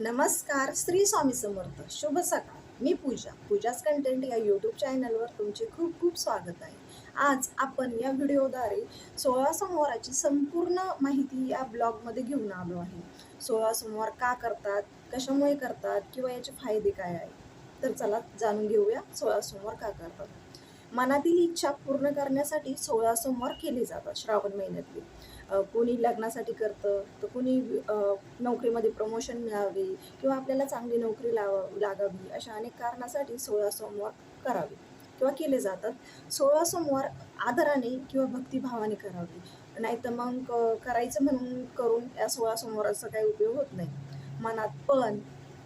नमस्कार श्री स्वामी समर्थ. शुभ सकाळ. मी पूजा. पूजाच कंटेंट या यूट्यूब चॅनलवर तुमचे खूप खूप स्वागत आहे. आज आपण या व्हिडिओद्वारे सोळा सोमवाराची संपूर्ण माहिती या ब्लॉगमध्ये घेऊन आलो आहे. सोळा सोमवार का करतात कशामुळे करतात किंवा याचे फायदे काय आहेत? तर चला जाणून घेऊया सोळा सोमवार का करतात. मनातील इच्छा पूर्ण करण्यासाठी सोळा सोमवार केले जातात श्रावण महिन्यातले. कोणी लग्नासाठी करतं तर कोणी नोकरीमध्ये प्रमोशन मिळावे किंवा आपल्याला चांगली नोकरी लाव लागावी अशा अनेक कारणासाठी सोळा सोमवार करावे किंवा केले जातात. सोळा सोमवार आदराने किंवा भक्तिभावाने करावे. नाही तर मग करायचं म्हणून करून या सोळा सोमवाराचा काही उपयोग होत नाही. मनात पण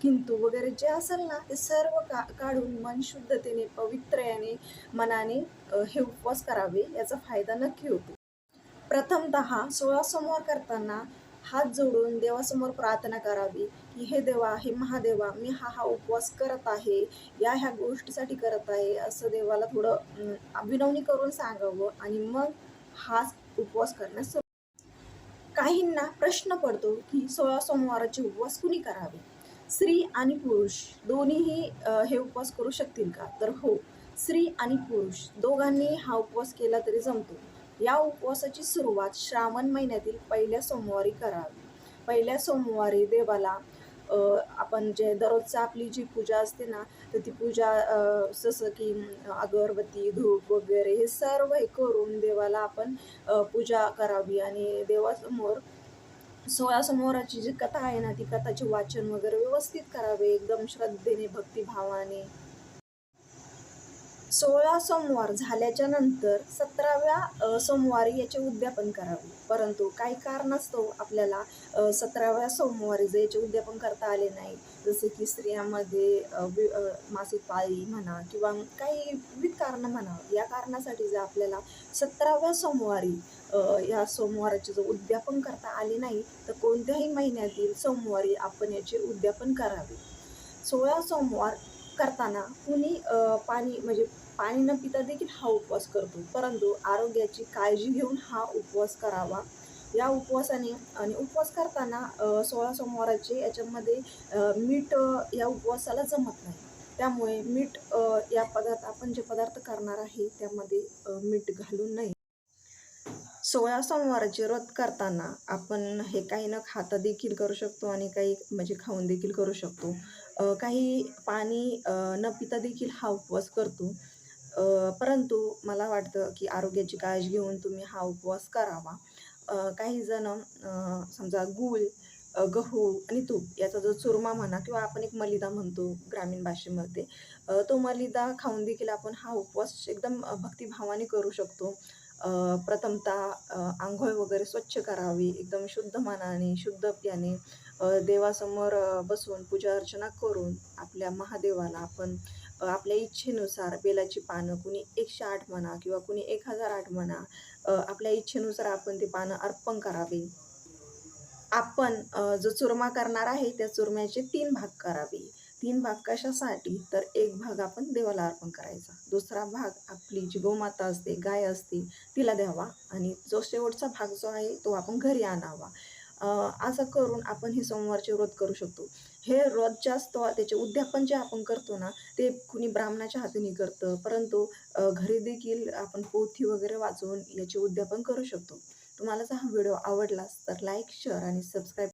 किंतु वगैरे जे असेल ना ते सर्व का काढून मन शुद्धतेने पवित्रयाने मनाने हे उपवास करावे याचा फायदा नक्की होतो. प्रथमतः सोळा सोमवार करताना हात जोडून देवासमोर प्रार्थना करावी की हे देवा हे महादेवा मी हा हा उपवास करत आहे या ह्या गोष्टीसाठी करत आहे असं देवाला थोडं अभिनवणी करून सांगावं आणि मग हा उपवास करण्यास काहींना प्रश्न पडतो की सोळा सोमवाराचे उपवास कुणी करावे? स्त्री आणि पुरुष दोन्हीही हे उपवास करू शकतील का? तर हो स्त्री आणि पुरुष दोघांनी हा उपवास केला तरी जमतो. या उपवासाची सुरुवात श्रावण महिन्यातील पहिल्या सोमवारी करावी पहिल्या सोमवारी देवाला आपण जे दररोजचा आपली जी पूजा असते ना तर ती पूजा जसं की अगरबत्ती धूप वगैरे हे सर्व हे करून देवाला आपण पूजा करावी. आणि देवासमोर सोळा समोराची जी कथा आहे ना ती कथाचे वाचन वगैरे व्यवस्थित करावे एकदम श्रद्धेने भक्तिभावाने. सोळा सोमवार झाल्याच्यानंतर सतराव्या सोमवारी याचे उद्यापन करावे. परंतु काही कारणास्तव आपल्याला सतराव्या सोमवारी जर याचे उद्यापन करता आले नाही. जसे की स्त्रियांमध्ये वि- मासिक पाळी म्हणा किंवा काही विविध कारणं म्हणा या कारणासाठी जर आपल्याला सतराव्या सोमवारी या सोमवाराचे जर उद्यापन करता आले नाही तर कोणत्याही महिन्यातील सोमवारी आपण याचे उद्यापन करावे. सोळा सोमवार करताना कुणी पाणी म्हणजे पाणी न पिता देखील हा उपवास करतो. परंतु आरोग्याची काळजी घेऊन हा उपवास करावा. या उपवासाने आणि उपवास करताना सोळा सोमवाराचे याच्यामध्ये मीठ या उपवासाला जमत नाही. त्यामुळे मीठ या पदार्थ आपण जे पदार्थ करणार आहे त्यामध्ये मीठ घालू नये सोळा सोमवाराचे व्रत करताना आपण हे काही न खाता देखील करू शकतो आणि काही म्हणजे खाऊन देखील करू शकतो. काही पाणी न पिता देखील हा उपवास करतो. परंतु मला वाटतं की आरोग्याची काळजी घेऊन तुम्ही हा उपवास करावा. काही जण समजा गूळ गहू आणि तूप याचा जो चुरमा म्हणा किंवा आपण एक मलिदा म्हणतो ग्रामीण भाषेमध्ये तो मलिदा खाऊन देखील आपण हा उपवास एकदम भक्तिभावाने करू शकतो. प्रथमतः आंघोळ वगैरे स्वच्छ करावी एकदम शुद्ध मनाने शुद्ध प्याने देवासमोर बसून पूजा अर्चना करून आपल्या महादेवाला आपण आपल्या इच्छेनुसार बेलाची पानं कुणी एकशे आठ म्हणा किंवा कुणी एक हजार आठ म्हणा आपल्या इच्छेनुसार आपण ती पानं अर्पण करावे. आपण जो चुरमा करणार आहे त्या चुरम्याचे तीन भाग करावे. तीन भाग कशासाठी? तर एक भाग आपण देवाला अर्पण करायचा. दुसरा भाग आपली जी गोमाता असते गाय असते तिला द्यावा. आणि जो शेवटचा भाग जो आहे तो आपण घरी आणावा. असं करून आपण हे सोमवारचे व्रत करू शकतो. हे व्रत जे असतो त्याचे उद्यापन जे आपण करतो ना ते कुणी ब्राह्मणाच्या हाताने करतं. परंतु घरी देखील आपण पोथी वगैरे वाचून याचे उद्यापन करू शकतो. तुम्हाला जर हा व्हिडिओ आवडलास तर लाईक शेअर आणि सबस्क्राईब